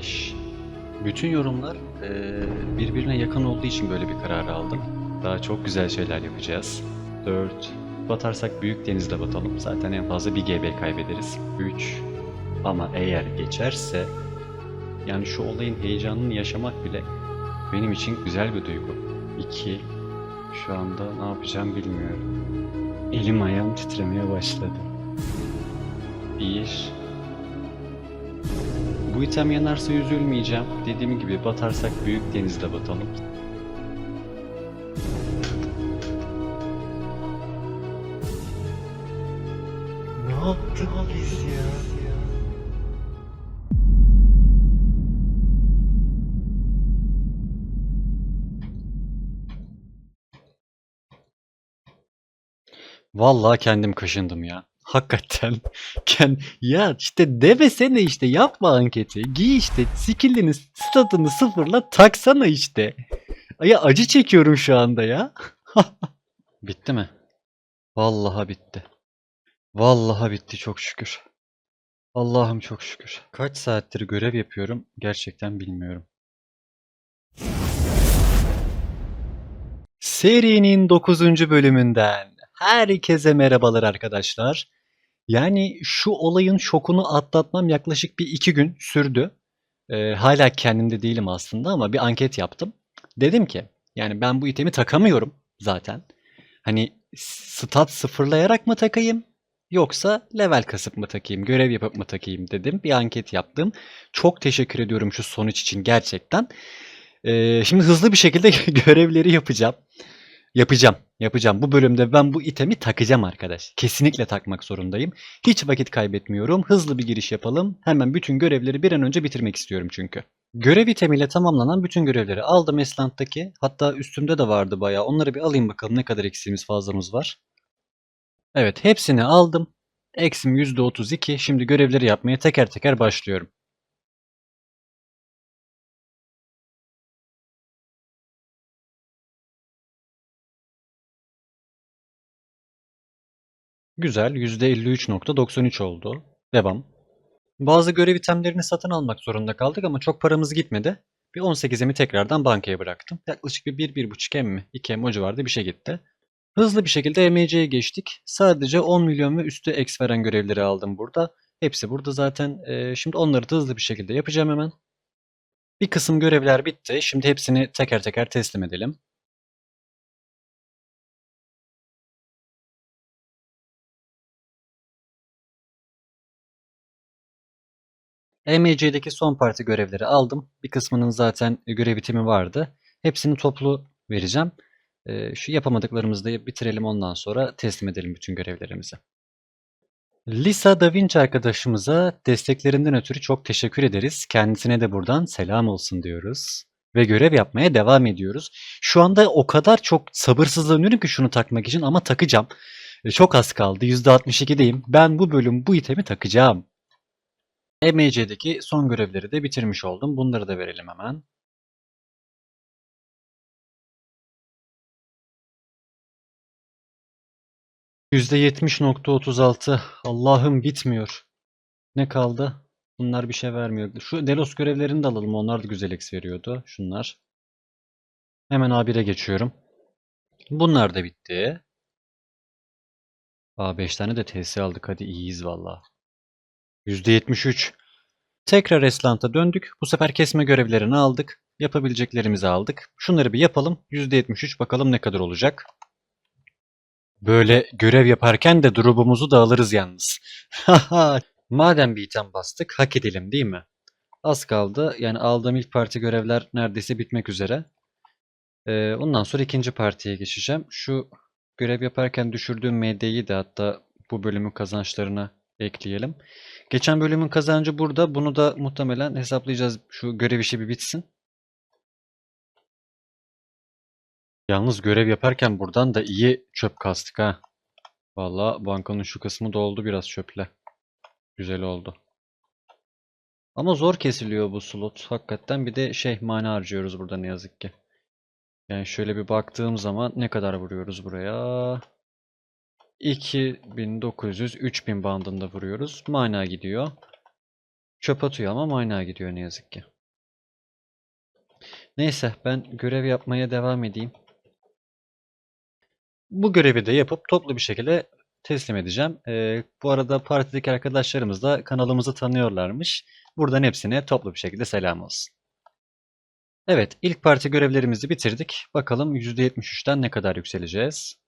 5. Bütün yorumlar eee, birbirine yakın olduğu için böyle bir karar aldım. Daha çok güzel şeyler yapacağız. 4. Batarsak büyük denizde batalım. Zaten en fazla bir GB kaybederiz. 3. Ama eğer geçerse yani şu olayın heyecanını yaşamak bile benim için güzel bir duygu. 2. Şu anda ne yapacağım bilmiyorum. Elim ayağım titremeye başladı. 1. Bu item yanarsa üzülmeyeceğim. Dediğim gibi batarsak büyük denizde batalım. Ne yaptık biz ya? Vallahi kendim kaşındım ya. Hakikaten. Ken ya işte demesene işte yapma anketi. Giy işte skillini statını sıfırla taksana işte. Ya acı çekiyorum şu anda ya. bitti mi? Vallahi bitti. Vallahi bitti çok şükür. Allah'ım çok şükür. Kaç saattir görev yapıyorum gerçekten bilmiyorum. Serinin 9. bölümünden herkese merhabalar arkadaşlar. Yani şu olayın şokunu atlatmam yaklaşık bir iki gün sürdü. Ee, hala kendimde değilim aslında ama bir anket yaptım. Dedim ki yani ben bu itemi takamıyorum zaten. Hani stat sıfırlayarak mı takayım yoksa level kasıp mı takayım, görev yapıp mı takayım dedim. Bir anket yaptım. Çok teşekkür ediyorum şu sonuç için gerçekten. Ee, şimdi hızlı bir şekilde görevleri yapacağım. Yapacağım. Yapacağım. Bu bölümde ben bu itemi takacağım arkadaş. Kesinlikle takmak zorundayım. Hiç vakit kaybetmiyorum. Hızlı bir giriş yapalım. Hemen bütün görevleri bir an önce bitirmek istiyorum çünkü. Görev itemiyle tamamlanan bütün görevleri aldım Esland'daki. Hatta üstümde de vardı bayağı. Onları bir alayım bakalım ne kadar eksiğimiz fazlamız var. Evet hepsini aldım. Eksim %32. Şimdi görevleri yapmaya teker teker başlıyorum. Güzel. %53.93 oldu. Devam. Bazı görev itemlerini satın almak zorunda kaldık ama çok paramız gitmedi. Bir 18'imi tekrardan bankaya bıraktım. Yaklaşık bir 1-1.5 M mi? 2 M o civarda bir şey gitti. Hızlı bir şekilde EMC'ye geçtik. Sadece 10 milyon ve üstü X veren görevleri aldım burada. Hepsi burada zaten. Ee, şimdi onları da hızlı bir şekilde yapacağım hemen. Bir kısım görevler bitti. Şimdi hepsini teker teker teslim edelim. EMC'deki son parti görevleri aldım. Bir kısmının zaten görev bitimi vardı. Hepsini toplu vereceğim. Ee, şu yapamadıklarımızı da bitirelim ondan sonra teslim edelim bütün görevlerimizi. Lisa Da Vinci arkadaşımıza desteklerinden ötürü çok teşekkür ederiz. Kendisine de buradan selam olsun diyoruz. Ve görev yapmaya devam ediyoruz. Şu anda o kadar çok sabırsızlanıyorum ki şunu takmak için ama takacağım. Ee, Çok az kaldı. %62'deyim. Ben bu bölüm bu itemi takacağım. EMC'deki son görevleri de bitirmiş oldum. Bunları da verelim hemen. %70.36 Allah'ım bitmiyor. Ne kaldı? Bunlar bir şey vermiyor. Şu Delos görevlerini de alalım. Onlar da güzel X veriyordu. Şunlar. Hemen A1'e geçiyorum. Bunlar da bitti. Aa 5 tane de TS aldık. Hadi iyiyiz valla. %73. Tekrar Esland'a döndük. Bu sefer kesme görevlerini aldık. Yapabileceklerimizi aldık. Şunları bir yapalım. %73 bakalım ne kadar olacak. Böyle görev yaparken de durumumuzu da alırız yalnız. Madem bir item bastık hak edelim değil mi? Az kaldı. Yani aldığım ilk parti görevler neredeyse bitmek üzere. Ee, ondan sonra ikinci partiye geçeceğim. Şu görev yaparken düşürdüğüm MD'yi de hatta bu bölümün kazançlarına ekleyelim. Geçen bölümün kazancı burada. Bunu da muhtemelen hesaplayacağız. Şu görev işi bir bitsin. Yalnız görev yaparken buradan da iyi çöp kastık ha. Valla bankanın şu kısmı doldu biraz çöple. Güzel oldu. Ama zor kesiliyor bu slot. Hakikaten bir de şey mana harcıyoruz burada ne yazık ki. Yani şöyle bir baktığım zaman ne kadar vuruyoruz buraya? 2900 3000 bandında vuruyoruz. Mana gidiyor. Çöp atıyor ama maynağa gidiyor ne yazık ki. Neyse ben görev yapmaya devam edeyim. Bu görevi de yapıp toplu bir şekilde teslim edeceğim. Ee, bu arada partideki arkadaşlarımız da kanalımızı tanıyorlarmış. Buradan hepsine toplu bir şekilde selam olsun. Evet, ilk parti görevlerimizi bitirdik. Bakalım %73'ten ne kadar yükseleceğiz?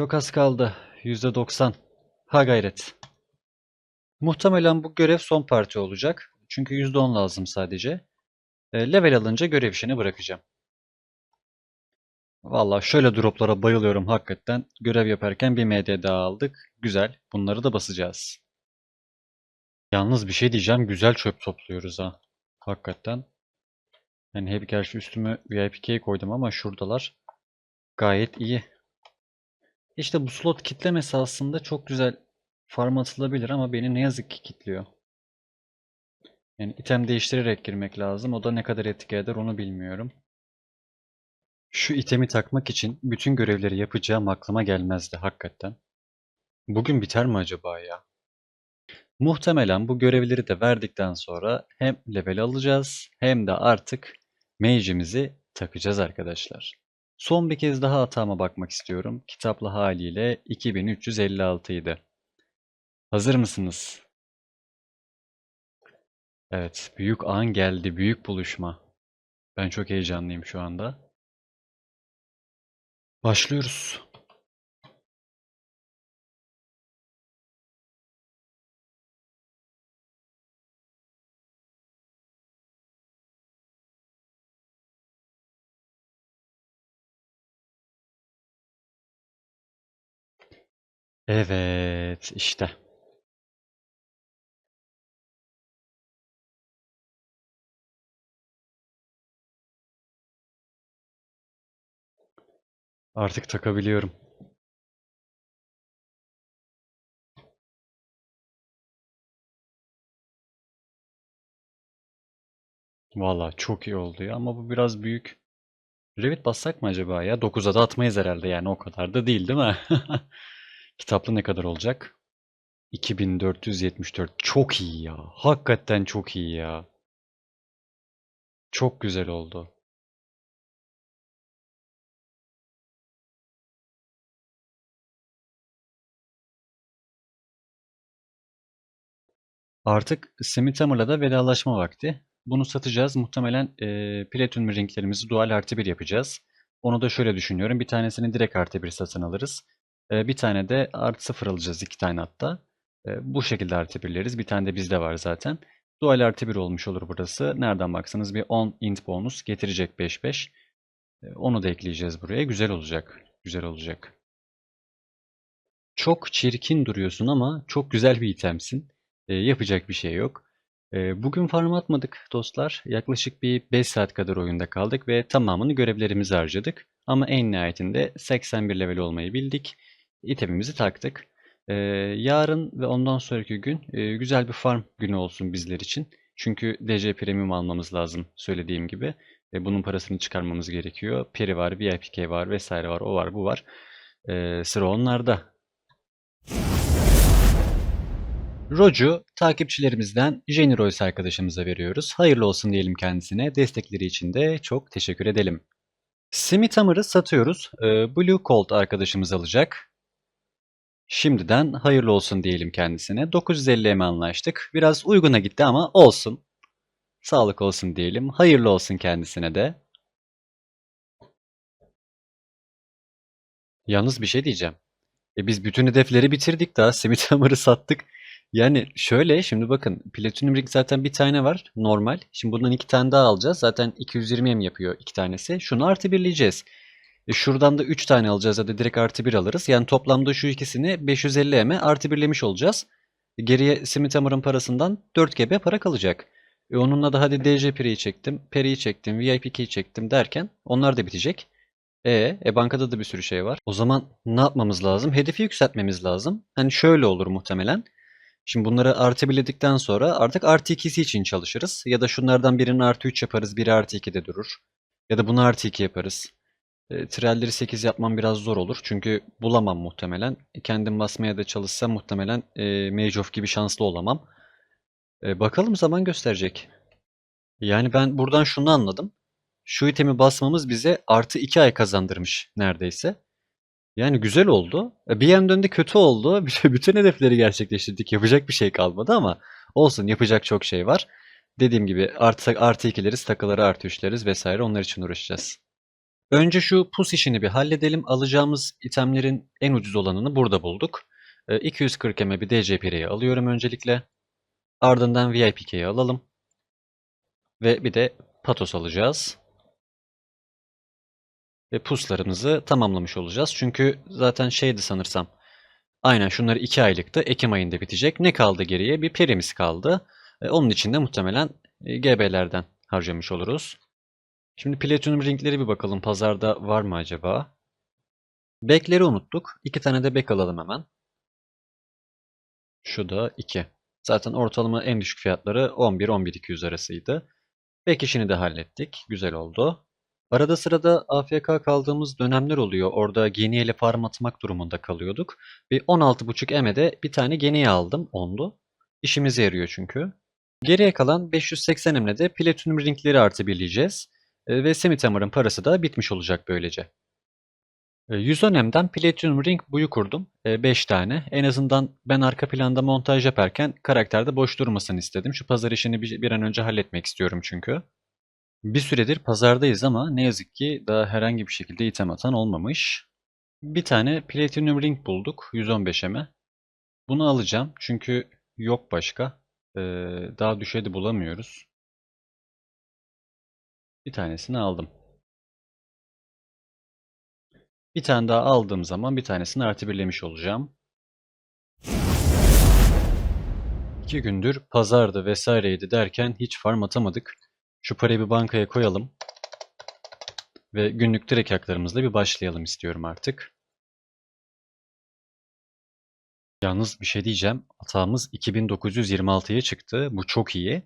Çok az kaldı. %90. Ha gayret. Muhtemelen bu görev son parti olacak. Çünkü %10 lazım sadece. E, level alınca görev işini bırakacağım. Valla şöyle droplara bayılıyorum hakikaten. Görev yaparken bir MD daha aldık. Güzel. Bunları da basacağız. Yalnız bir şey diyeceğim. Güzel çöp topluyoruz ha. Hakikaten. Yani hep gerçi üstüme VIPK koydum ama şuradalar. Gayet iyi. İşte bu slot kitlemesi aslında çok güzel farm atılabilir ama beni ne yazık ki kitliyor. Yani item değiştirerek girmek lazım. O da ne kadar etki eder onu bilmiyorum. Şu itemi takmak için bütün görevleri yapacağım aklıma gelmezdi hakikaten. Bugün biter mi acaba ya? Muhtemelen bu görevleri de verdikten sonra hem level alacağız hem de artık mage'imizi takacağız arkadaşlar. Son bir kez daha hatama bakmak istiyorum. Kitaplı haliyle 2356 idi. Hazır mısınız? Evet, büyük an geldi, büyük buluşma. Ben çok heyecanlıyım şu anda. Başlıyoruz. Evet, işte. Artık takabiliyorum. Valla çok iyi oldu ya ama bu biraz büyük. Revit bassak mı acaba ya? 9'a da atmayız herhalde yani o kadar da değil değil mi? Kitaplı ne kadar olacak? 2474. Çok iyi ya. Hakikaten çok iyi ya. Çok güzel oldu. Artık Smith-Hammer'la da vedalaşma vakti. Bunu satacağız. Muhtemelen e, Platinum ringlerimizi dual artı 1 yapacağız. Onu da şöyle düşünüyorum. Bir tanesini direkt artı 1 satın alırız. Bir tane de artı 0 alacağız. iki tane hatta. Bu şekilde artı 1'leriz. Bir tane de bizde var zaten. Dual artı 1 olmuş olur burası. Nereden baksanız bir 10 int bonus getirecek 5-5. E, onu da ekleyeceğiz buraya. Güzel olacak. Güzel olacak. Çok çirkin duruyorsun ama çok güzel bir itemsin. Yapacak bir şey yok. Bugün farm atmadık dostlar. Yaklaşık bir 5 saat kadar oyunda kaldık ve tamamını görevlerimizi harcadık. Ama en nihayetinde 81 level olmayı bildik. İtemimizi taktık. E, yarın ve ondan sonraki gün e, güzel bir farm günü olsun bizler için. Çünkü DC Premium almamız lazım söylediğim gibi. Bunun parasını çıkarmamız gerekiyor. Peri var, VIPK var vesaire var, o var, bu var. E, sıra onlarda. Rocu takipçilerimizden Jenny Royce arkadaşımıza veriyoruz. Hayırlı olsun diyelim kendisine. Destekleri için de çok teşekkür edelim. Smith Hammer'ı satıyoruz. Ee, Blue Colt arkadaşımız alacak. Şimdiden hayırlı olsun diyelim kendisine. 950 M anlaştık. Biraz uyguna gitti ama olsun. Sağlık olsun diyelim. Hayırlı olsun kendisine de. Yalnız bir şey diyeceğim. E biz bütün hedefleri bitirdik daha. Smith Hammer'ı sattık. Yani şöyle şimdi bakın Platinum Ring zaten bir tane var normal. Şimdi bundan iki tane daha alacağız. Zaten 220 M yapıyor iki tanesi. Şunu artı birleyeceğiz. E şuradan da 3 tane alacağız ya da direkt artı 1 alırız. Yani toplamda şu ikisini 550 M'e artı birlemiş olacağız. Geriye Smith Hammer'ın parasından 4 GB para kalacak. E onunla da hadi DC Peri'yi çektim, Peri'yi çektim, VIP key'i çektim derken onlar da bitecek. E, e bankada da bir sürü şey var. O zaman ne yapmamız lazım? Hedefi yükseltmemiz lazım. Hani şöyle olur muhtemelen. Şimdi bunları artı birledikten sonra artık artı ikisi için çalışırız. Ya da şunlardan birini artı 3 yaparız, biri artı 2'de durur. Ya da bunu artı 2 yaparız. E, trelleri 8 yapmam biraz zor olur. Çünkü bulamam muhtemelen. Kendim basmaya da çalışsam muhtemelen e, Mage of gibi şanslı olamam. E, bakalım zaman gösterecek. Yani ben buradan şunu anladım. Şu itemi basmamız bize artı 2 ay kazandırmış neredeyse. Yani güzel oldu. E, Bir yandan da kötü oldu. Bütün hedefleri gerçekleştirdik. Yapacak bir şey kalmadı ama olsun yapacak çok şey var. Dediğim gibi artı, artı ikileriz, takıları artı üçleriz vesaire onlar için uğraşacağız. Önce şu pus işini bir halledelim. Alacağımız itemlerin en ucuz olanını burada bulduk. E, 240 M bir DC pireyi alıyorum öncelikle. Ardından VIP key'i alalım. Ve bir de patos alacağız. Ve puslarımızı tamamlamış olacağız. Çünkü zaten şeydi sanırsam. Aynen şunları 2 aylıktı. Ekim ayında bitecek. Ne kaldı geriye? Bir perimiz kaldı. E, onun için de muhtemelen e, GB'lerden harcamış oluruz. Şimdi Platinum ringleri bir bakalım. Pazarda var mı acaba? Bekleri unuttuk. İki tane de bek alalım hemen. Şu da 2. Zaten ortalama en düşük fiyatları 11-11-200 arasıydı. Bek işini de hallettik. Güzel oldu. Arada sırada AFK kaldığımız dönemler oluyor. Orada geniye ile farm atmak durumunda kalıyorduk. Bir 16.5 M'e bir tane geniye aldım. Onlu. İşimize yarıyor çünkü. Geriye kalan 580 M'le de Platinum ringleri artı birleyeceğiz. Ve Semitamar'ın parası da bitmiş olacak böylece. E, 110 M'den Platinum Ring buyu kurdum. 5 tane. En azından ben arka planda montaj yaparken karakterde boş durmasın istedim. Şu pazar işini bir, an önce halletmek istiyorum çünkü. Bir süredir pazardayız ama ne yazık ki daha herhangi bir şekilde item atan olmamış. Bir tane Platinum Ring bulduk 115 M'e. Bunu alacağım çünkü yok başka. Daha düşedi bulamıyoruz. Bir tanesini aldım. Bir tane daha aldığım zaman bir tanesini artı birlemiş olacağım. İki gündür pazardı vesaireydi derken hiç farm atamadık. Şu parayı bir bankaya koyalım. Ve günlük direkt haklarımızla bir başlayalım istiyorum artık. Yalnız bir şey diyeceğim. Hatamız 2926'ya çıktı. Bu çok iyi.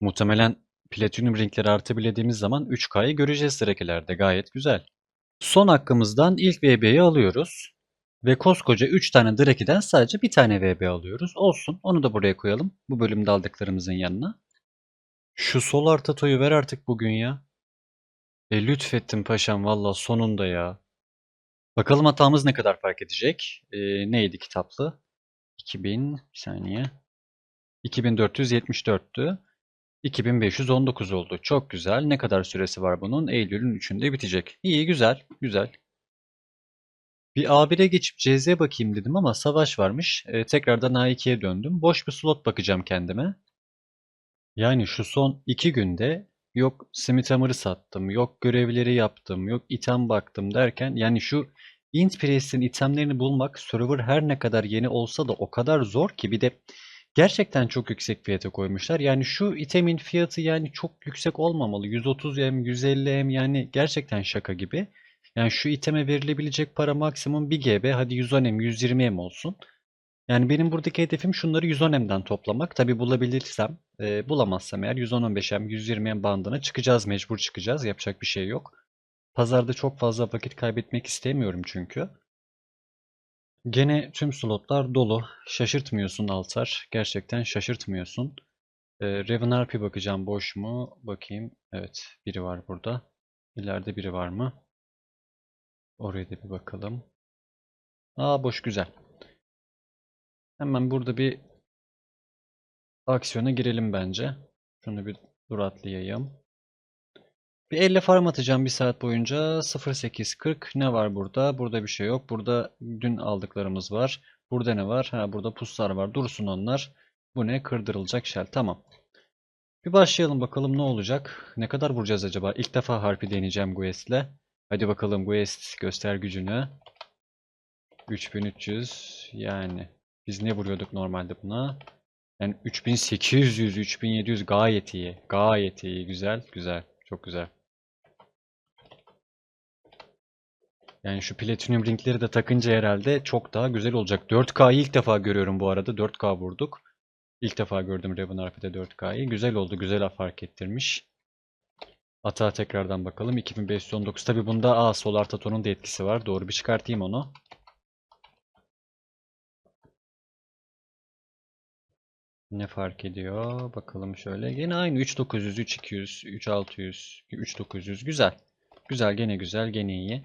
Muhtemelen Platinum ringleri artı bilediğimiz zaman 3K'yı göreceğiz direkilerde. Gayet güzel. Son hakkımızdan ilk VB'yi alıyoruz. Ve koskoca 3 tane Draki'den sadece bir tane VB alıyoruz. Olsun. Onu da buraya koyalım. Bu bölümde aldıklarımızın yanına. Şu sol artatoyu ver artık bugün ya. E lütfettin paşam valla sonunda ya. Bakalım hatamız ne kadar fark edecek. E, neydi kitaplı? 2000 bir saniye. 2474'tü. 2519 oldu. Çok güzel. Ne kadar süresi var bunun? Eylül'ün 3'ünde bitecek. İyi güzel. Güzel. Bir A1'e geçip CZ bakayım dedim ama savaş varmış. E, tekrardan A2'ye döndüm. Boş bir slot bakacağım kendime. Yani şu son iki günde yok Smithhammer'ı sattım, yok görevleri yaptım, yok item baktım derken yani şu Int Priest'in itemlerini bulmak server her ne kadar yeni olsa da o kadar zor ki bir de gerçekten çok yüksek fiyata koymuşlar. Yani şu itemin fiyatı yani çok yüksek olmamalı. 130 M, 150 M yani gerçekten şaka gibi. Yani şu iteme verilebilecek para maksimum 1 GB hadi 110 M, 120 M olsun. Yani benim buradaki hedefim şunları 110M'den toplamak. Tabi bulabilirsem, e, bulamazsam eğer 110-15M, 120M bandına çıkacağız, mecbur çıkacağız. Yapacak bir şey yok. Pazarda çok fazla vakit kaybetmek istemiyorum çünkü. Gene tüm slotlar dolu. Şaşırtmıyorsun Altar. Gerçekten şaşırtmıyorsun. E, Raven Harpy bakacağım boş mu? Bakayım. Evet, biri var burada. İleride biri var mı? Oraya da bir bakalım. Aa boş güzel. Hemen burada bir aksiyona girelim bence. Şunu bir dur atlayayım. Bir elle farm atacağım bir saat boyunca. 0840 ne var burada? Burada bir şey yok. Burada dün aldıklarımız var. Burada ne var? Ha burada puslar var. Dursun onlar. Bu ne? Kırdırılacak shell. Tamam. Bir başlayalım bakalım ne olacak. Ne kadar vuracağız acaba? İlk defa harpi deneyeceğim Guest'le. Hadi bakalım Guest göster gücünü. 3300 yani. Biz ne vuruyorduk normalde buna? Yani 3800, 3700 gayet iyi. Gayet iyi. Güzel, güzel. Çok güzel. Yani şu platinum ringleri de takınca herhalde çok daha güzel olacak. 4K'yı ilk defa görüyorum bu arada. 4K vurduk. İlk defa gördüm Raven Harpy'de 4K'yı. Güzel oldu. Güzel fark ettirmiş. Atağa tekrardan bakalım. 2519. Tabi bunda aa Solar Tato'nun da etkisi var. Doğru bir çıkartayım onu. Ne fark ediyor? Bakalım şöyle. Gene aynı 3900, 3200, 3600, 3900. Güzel. Güzel, gene güzel, gene iyi.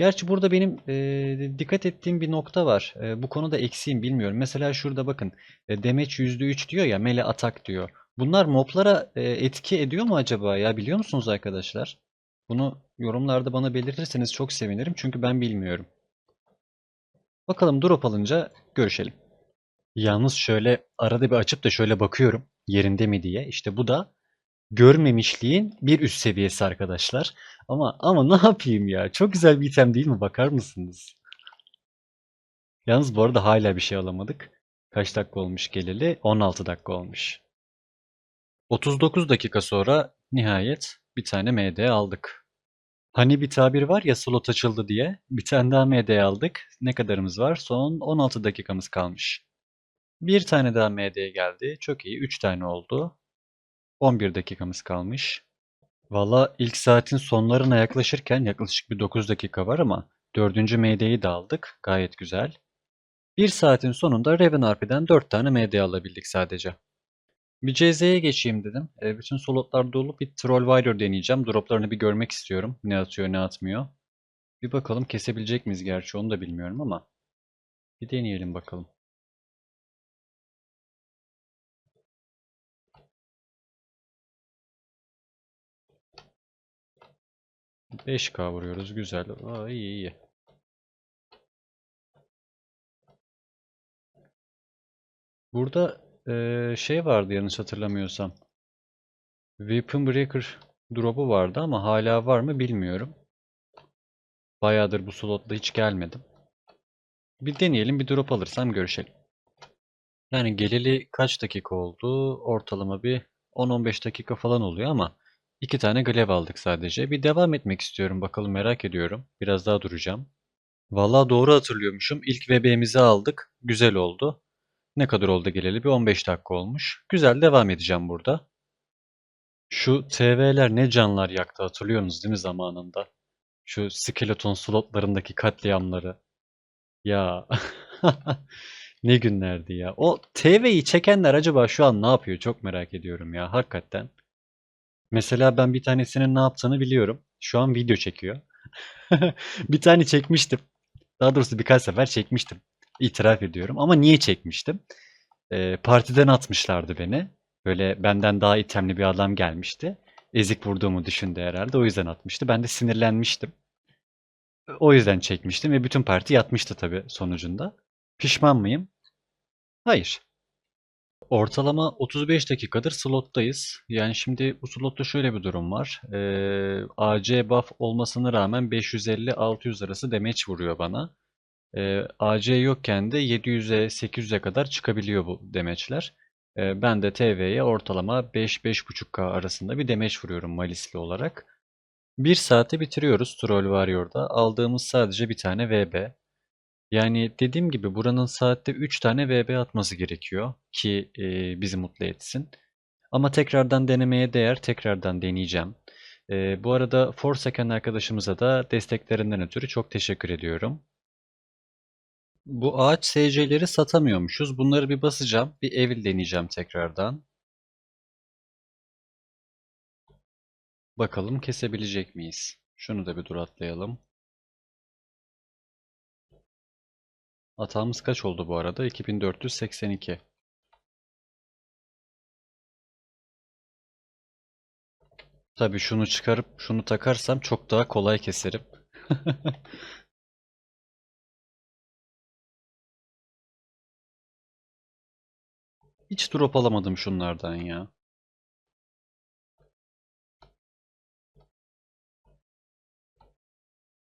Gerçi burada benim e, dikkat ettiğim bir nokta var. E, bu konuda eksiğim bilmiyorum. Mesela şurada bakın. E, damage %3 diyor ya, melee atak diyor. Bunlar moblara e, etki ediyor mu acaba ya? Biliyor musunuz arkadaşlar? Bunu yorumlarda bana belirtirseniz çok sevinirim. Çünkü ben bilmiyorum. Bakalım drop alınca görüşelim. Yalnız şöyle arada bir açıp da şöyle bakıyorum yerinde mi diye. İşte bu da görmemişliğin bir üst seviyesi arkadaşlar. Ama ama ne yapayım ya? Çok güzel bir item değil mi? Bakar mısınız? Yalnız bu arada hala bir şey alamadık. Kaç dakika olmuş geleli? 16 dakika olmuş. 39 dakika sonra nihayet bir tane MD aldık. Hani bir tabir var ya slot açıldı diye. Bir tane daha MD aldık. Ne kadarımız var? Son 16 dakikamız kalmış. Bir tane daha MD geldi. Çok iyi. 3 tane oldu. 11 dakikamız kalmış. Valla ilk saatin sonlarına yaklaşırken yaklaşık bir 9 dakika var ama 4. MD'yi de aldık. Gayet güzel. Bir saatin sonunda Raven RP'den 4 tane MD alabildik sadece. Bir CZ'ye geçeyim dedim. E, bütün slotlar dolu. Bir Troll Warrior deneyeceğim. Droplarını bir görmek istiyorum. Ne atıyor ne atmıyor. Bir bakalım kesebilecek miyiz gerçi onu da bilmiyorum ama. Bir deneyelim bakalım. 5K vuruyoruz. Güzel. Aa, iyi iyi. Burada eee, şey vardı yanlış hatırlamıyorsam. Weapon Breaker drop'u vardı ama hala var mı bilmiyorum. Bayağıdır bu slotta hiç gelmedim. Bir deneyelim bir drop alırsam görüşelim. Yani geleli kaç dakika oldu? Ortalama bir 10-15 dakika falan oluyor ama iki tane glev aldık sadece. Bir devam etmek istiyorum. Bakalım merak ediyorum. Biraz daha duracağım. Vallahi doğru hatırlıyormuşum. İlk VB'mizi aldık. Güzel oldu. Ne kadar oldu geleli? Bir 15 dakika olmuş. Güzel devam edeceğim burada. Şu TV'ler ne canlar yaktı hatırlıyorsunuz değil mi zamanında? Şu skeleton slotlarındaki katliamları. Ya ne günlerdi ya. O TV'yi çekenler acaba şu an ne yapıyor? Çok merak ediyorum ya hakikaten. Mesela ben bir tanesinin ne yaptığını biliyorum. Şu an video çekiyor. Bir tane çekmiştim. Daha doğrusu birkaç sefer çekmiştim. İtiraf ediyorum. Ama niye çekmiştim? Ee, partiden atmışlardı beni. Böyle benden daha itemli bir adam gelmişti. Ezik vurduğumu düşündü herhalde. O yüzden atmıştı. Ben de sinirlenmiştim. O yüzden çekmiştim ve bütün parti yatmıştı tabii sonucunda. Pişman mıyım? Hayır. Ortalama 35 dakikadır slottayız. Yani şimdi bu slotta şöyle bir durum var. Ee, AC buff olmasına rağmen 550-600 arası damage vuruyor bana. Ee, AC yokken de 700'e 800'e kadar çıkabiliyor bu damage'ler. Ee, ben de TV'ye ortalama 5-5.5k arasında bir damage vuruyorum malisli olarak. 1 saate bitiriyoruz Troll Warrior'da. Aldığımız sadece bir tane VB. Yani dediğim gibi buranın saatte 3 tane VB atması gerekiyor ki e, bizi mutlu etsin. Ama tekrardan denemeye değer, tekrardan deneyeceğim. E, bu arada Forsaken arkadaşımıza da desteklerinden ötürü çok teşekkür ediyorum. Bu ağaç SC'leri satamıyormuşuz. Bunları bir basacağım. Bir Evil deneyeceğim tekrardan. Bakalım kesebilecek miyiz? Şunu da bir dur atlayalım. Hatamız kaç oldu bu arada? 2482. Tabii şunu çıkarıp şunu takarsam çok daha kolay keserim. Hiç drop alamadım şunlardan ya.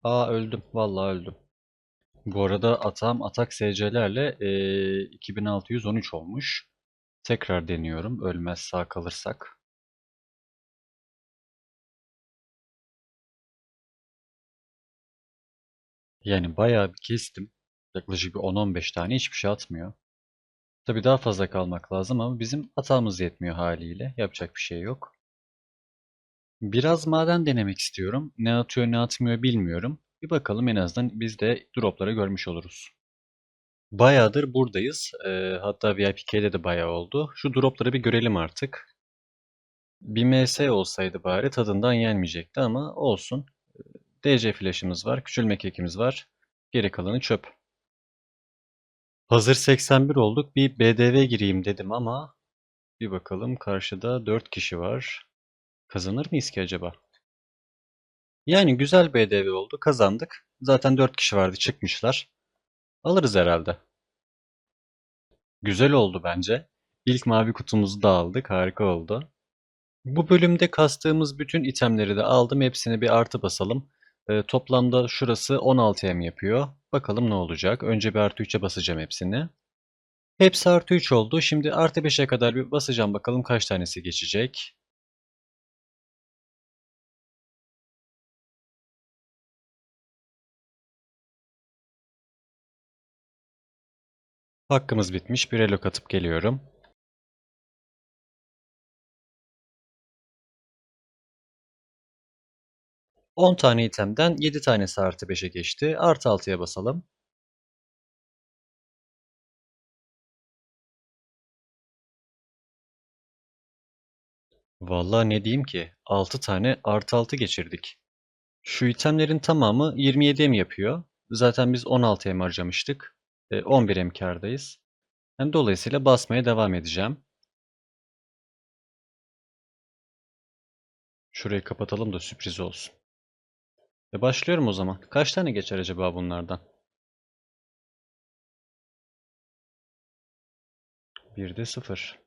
Aa öldüm. Vallahi öldüm. Bu arada atam atak SC'lerle eee 2613 olmuş. Tekrar deniyorum. Ölmez sağ kalırsak. Yani bayağı bir kestim. Yaklaşık bir 10-15 tane hiçbir şey atmıyor. Tabii daha fazla kalmak lazım ama bizim atağımız yetmiyor haliyle. Yapacak bir şey yok. Biraz maden denemek istiyorum. Ne atıyor ne atmıyor bilmiyorum. Bir bakalım en azından biz de dropları görmüş oluruz. Bayağıdır buradayız. Ee, hatta VIPK'de de bayağı oldu. Şu dropları bir görelim artık. Bir MS olsaydı bari tadından yenmeyecekti ama olsun. DC flash'ımız var, küçülme kekimiz var. Geri kalanı çöp. Hazır 81 olduk. Bir BDV gireyim dedim ama bir bakalım karşıda 4 kişi var. Kazanır mıyız ki acaba? Yani güzel BDV oldu. Kazandık. Zaten 4 kişi vardı çıkmışlar. Alırız herhalde. Güzel oldu bence. İlk mavi kutumuzu da aldık. Harika oldu. Bu bölümde kastığımız bütün itemleri de aldım. Hepsine bir artı basalım. Ee, toplamda şurası 16 M yapıyor. Bakalım ne olacak. Önce bir artı 3'e basacağım hepsini. Hepsi artı 3 oldu. Şimdi artı 5'e kadar bir basacağım. Bakalım kaç tanesi geçecek. Hakkımız bitmiş. Bir elo katıp geliyorum. On tane itemden 7 tanesi artı 5'e geçti. Artı 6'ya basalım. Vallahi ne diyeyim ki? 6 tane artı 6 geçirdik. Şu itemlerin tamamı 27 M yapıyor. Zaten biz 16 M harcamıştık. E, 11 M kârdayız. Yani dolayısıyla basmaya devam edeceğim. Şurayı kapatalım da sürpriz olsun. E başlıyorum o zaman. Kaç tane geçer acaba bunlardan? Bir de sıfır.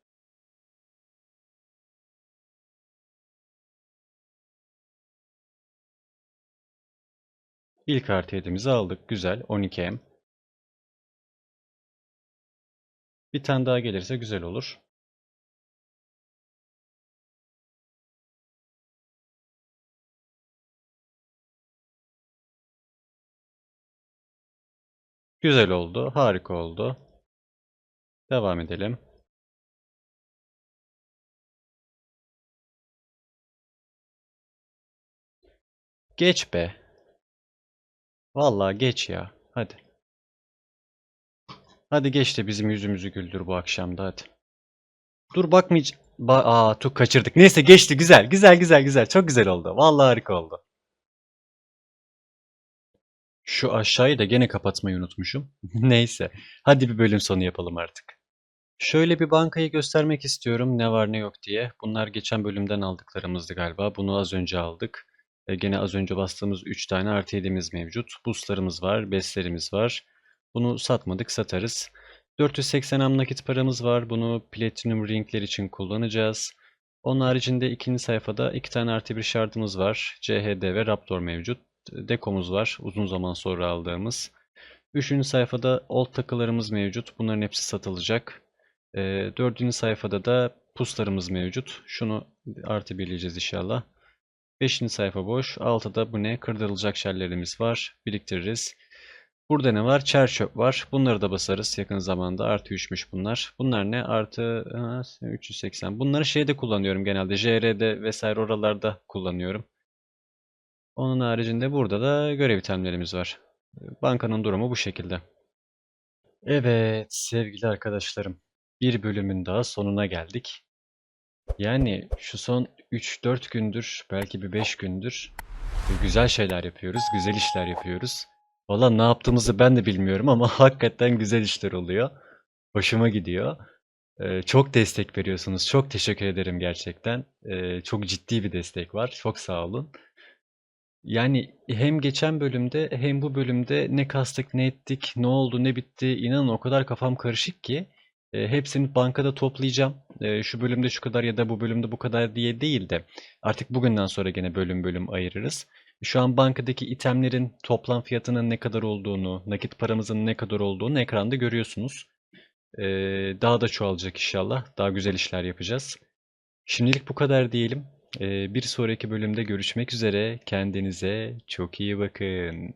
İlk artı yedimizi aldık. Güzel. 12M. Bir tane daha gelirse güzel olur. Güzel oldu. Harika oldu. Devam edelim. Geç be. Vallahi geç ya. Hadi. Hadi geç de bizim yüzümüzü güldür bu akşamda hadi. Dur bakmayacağım. Ba Aa çok kaçırdık. Neyse geçti güzel. Güzel güzel güzel. Çok güzel oldu. Vallahi harika oldu. Şu aşağıyı da gene kapatmayı unutmuşum. Neyse. Hadi bir bölüm sonu yapalım artık. Şöyle bir bankayı göstermek istiyorum ne var ne yok diye. Bunlar geçen bölümden aldıklarımızdı galiba. Bunu az önce aldık. E, gene az önce bastığımız 3 tane artı 7'miz mevcut. Boostlarımız var, beslerimiz var. Bunu satmadık, satarız. 480 am nakit paramız var. Bunu Platinum Ringler için kullanacağız. Onun haricinde ikinci sayfada iki tane artı bir şartımız var. CHD ve Raptor mevcut. Dekomuz var. Uzun zaman sonra aldığımız. Üçüncü sayfada old takılarımız mevcut. Bunların hepsi satılacak. E, dördüncü sayfada da puslarımız mevcut. Şunu artı birleyeceğiz inşallah. Beşinci sayfa boş. Altıda bu ne? Kırdırılacak şerlerimiz var. Biriktiririz. Burada ne var? Çer çöp var. Bunları da basarız yakın zamanda. Artı 3'müş bunlar. Bunlar ne? Artı ha, 380. Bunları şeyde kullanıyorum genelde. JR'de vesaire oralarda kullanıyorum. Onun haricinde burada da görev itemlerimiz var. Bankanın durumu bu şekilde. Evet sevgili arkadaşlarım. Bir bölümün daha sonuna geldik. Yani şu son 3-4 gündür, belki bir 5 gündür güzel şeyler yapıyoruz, güzel işler yapıyoruz. Valla ne yaptığımızı ben de bilmiyorum ama hakikaten güzel işler oluyor. Hoşuma gidiyor. Ee, çok destek veriyorsunuz. Çok teşekkür ederim gerçekten. Ee, çok ciddi bir destek var. Çok sağ olun. Yani hem geçen bölümde hem bu bölümde ne kastık, ne ettik, ne oldu, ne bitti. İnanın o kadar kafam karışık ki. E, hepsini bankada toplayacağım. E, şu bölümde şu kadar ya da bu bölümde bu kadar diye değil de artık bugünden sonra gene bölüm bölüm ayırırız. Şu an bankadaki itemlerin toplam fiyatının ne kadar olduğunu, nakit paramızın ne kadar olduğunu ekranda görüyorsunuz. E, daha da çoğalacak inşallah. Daha güzel işler yapacağız. Şimdilik bu kadar diyelim. E, bir sonraki bölümde görüşmek üzere. Kendinize çok iyi bakın.